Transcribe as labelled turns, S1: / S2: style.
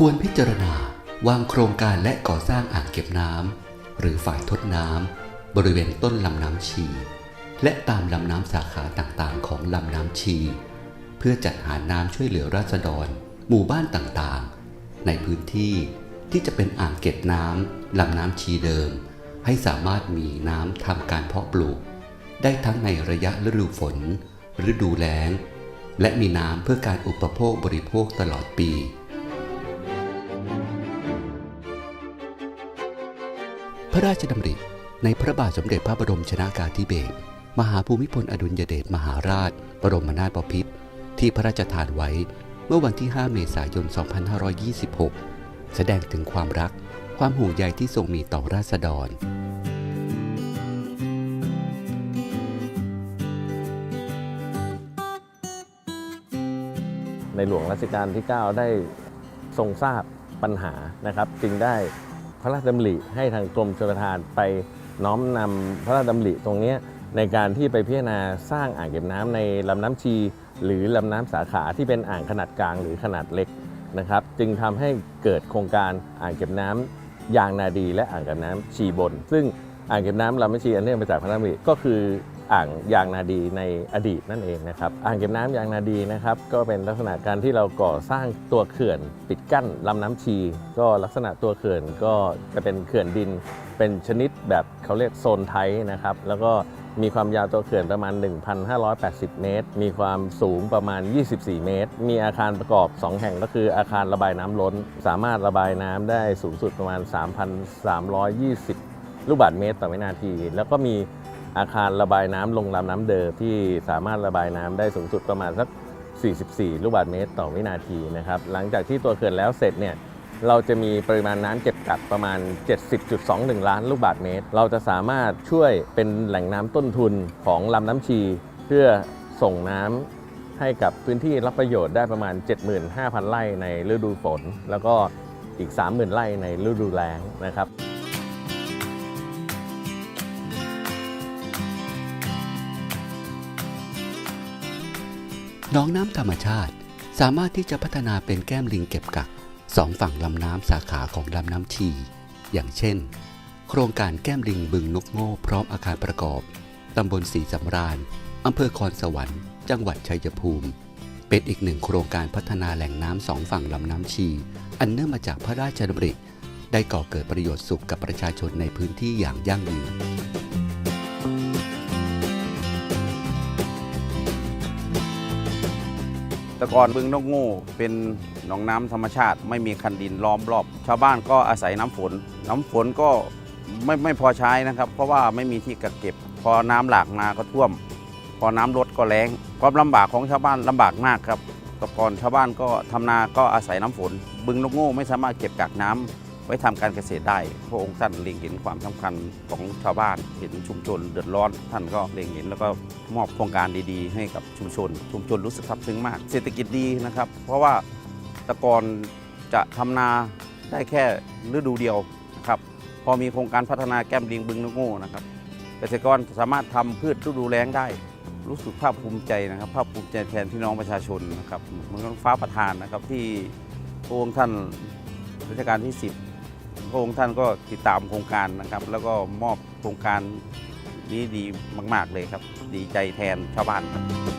S1: ควรพิจารณาวางโครงการและก่อสร้างอ่างเก็บน้ำหรือฝ่ายทดน้ำบริเวณต้นลำน้ำชี และตามลำน้ำสาขาต่างๆ ของลำน้ำชี เพื่อจัดหาน้ำช่วยเหลือราษฎร หมู่บ้านต่างๆ ในพื้นที่ที่จะเป็นอ่างเก็บน้ำลำน้ำชีเดิม ให้สามารถมีน้ำทำการเพาะปลูก ได้ทั้งในระยะฤดูฝน ฤดูแล้ง และมีน้ำเพื่อการอุปโภคบริโภคตลอดปี พระราชดำริในพระบาทสมเด็จพระบรมชนากาธิเบศรมหาภูมิพลอดุลยเดชมหาราช บรมนาถบพิตรที่พระราชทานไว้เมื่อวันที่ 5 เมษายน 2526 แสดงถึงความรัก ความห่วงใยที่ทรงมีต่อราษฎร
S2: ในหลวงรัชกาลที่ 9 ได้ทรงทราบปัญหานะครับ จึงได้ พระราชดำริให้ทางกรมชลประทานไปน้อมนำพระราชดำริตรงเนี้ยในการที่ไปพิจารณาสร้างอ่างเก็บน้ำในลำน้ำชี หรือลำน้ำสาขาที่เป็นอ่างขนาดกลางหรือขนาดเล็กนะครับ จึงทำให้เกิดโครงการอ่างเก็บน้ำยางนาดีและอ่างเก็บน้ำชีบน ซึ่ง อ่างเก็บน้ำลำน้ำชีอันเนื่องมาจากพระราชดำริก็คืออ่างยางนาดีในอดีตนั่นเองนะครับอ่างเก็บน้ำยางนาดีนะครับก็เป็นลักษณะการที่เราก่อสร้างตัวเขื่อนปิดกั้นลำน้ำชี ก็ลักษณะตัวเขื่อนก็จะเป็นเขื่อนดิน เป็นชนิดแบบเขาเรียกโซนไทยนะครับแล้วก็มีความยาวตัวเขื่อนประมาณ 1,580 เมตร มีความสูงประมาณ 24 เมตร มีอาคารประกอบ 2 แห่งก็คืออาคารระบายน้ำล้น สามารถระบายน้ำได้สูงสุดประมาณ 3,320 ลูกบาศก์เมตรต่อวินาที แล้วก็มีอาคารระบายน้ำลงลำน้ำเดิมที่สามารถระบายน้ำได้สูงสุดประมาณสัก 44 ลูกบาศก์เมตรต่อวินาทีนะครับ หลังจากที่ตัวเขื่อนแล้วเสร็จเนี่ยเราจะมีปริมาณน้ำเก็บกักประมาณ 70.21 ล้านลูกบาศก์เมตร เราจะสามารถช่วยเป็นแหล่งน้ำต้นทุนของลำน้ำชี เพื่อส่งน้ำให้กับพื้นที่รับประโยชน์ได้ประมาณ 75,000 ไร่ในฤดูฝน แล้วก็อีก 30,000 ไร่ในฤดูแล้งนะครับ
S1: น้องน้ำธรรมชาติ สามารถที่จะพัฒนาเป็นแก้มลิงเก็บกักสองฝั่งลำน้ำสาขาของลำน้ำชี อย่างเช่น โครงการแก้มลิงบึงนกโง่พร้อมอาคารประกอบตำบลศรีสำราญอำเภอคอนสวรรค์ จังหวัดชัยภูมิ เป็นอีกหนึ่งโครงการพัฒนาแหล่งน้ำสองฝั่งลำน้ำชี อันเนื่องมาจากพระราชดำริได้ก่อเกิดประโยชน์สุขกับประชาชนในพื้นที่อย่างยั่งยืน
S3: แต่ก่อนบึงนกงูเป็นหนองน้ำธรรมชาติ ไม่มีคันดินล้อมรอบ ชาวบ้านก็อาศัยน้ำฝน น้ำฝนก็ไม่ไม่พอใช้นะครับ เพราะว่าไม่มีที่กักเก็บ พอน้ำหลากมาก็ท่วม พอน้ำลดก็แล้งความลำบากของชาวบ้านลำบากมากครับแต่ก่อนชาวบ้านก็ทำนาก็อาศัยน้ำฝน บึงนกงูไม่สามารถเก็บกักน้ำ ไว้ทำการเกษตรได้ พระองค์ท่านเล็งเห็นความสำคัญของชาวบ้าน เห็นชุมชนเดือดร้อน ท่านก็เล็งเห็นแล้วก็มอบโครงการดีๆ ให้กับชุมชน ชุมชนรู้สึกซาบซึ้งมาก เศรษฐกิจดีนะครับ เพราะว่าตะกอนจะทำนาได้แค่ฤดูเดียวนะครับ พอมีโครงการพัฒนาแก้มลิงบึงนกโง่นะครับ เกษตรกรสามารถทำพืชฤดูแล้งได้รู้สึกภาคภูมิใจนะครับ ภาคภูมิใจแทนพี่น้องประชาชนนะครับเหมือนกับฟ้าประทานนะครับที่พระองค์ท่านรัชกาลที่ 10 ระองค์ท่านก็ติดตามโครงการนะครับ แล้วก็มอบโครงการนี้ดีมาก ๆเลยครับ ดีใจแทนชาวบ้านครับ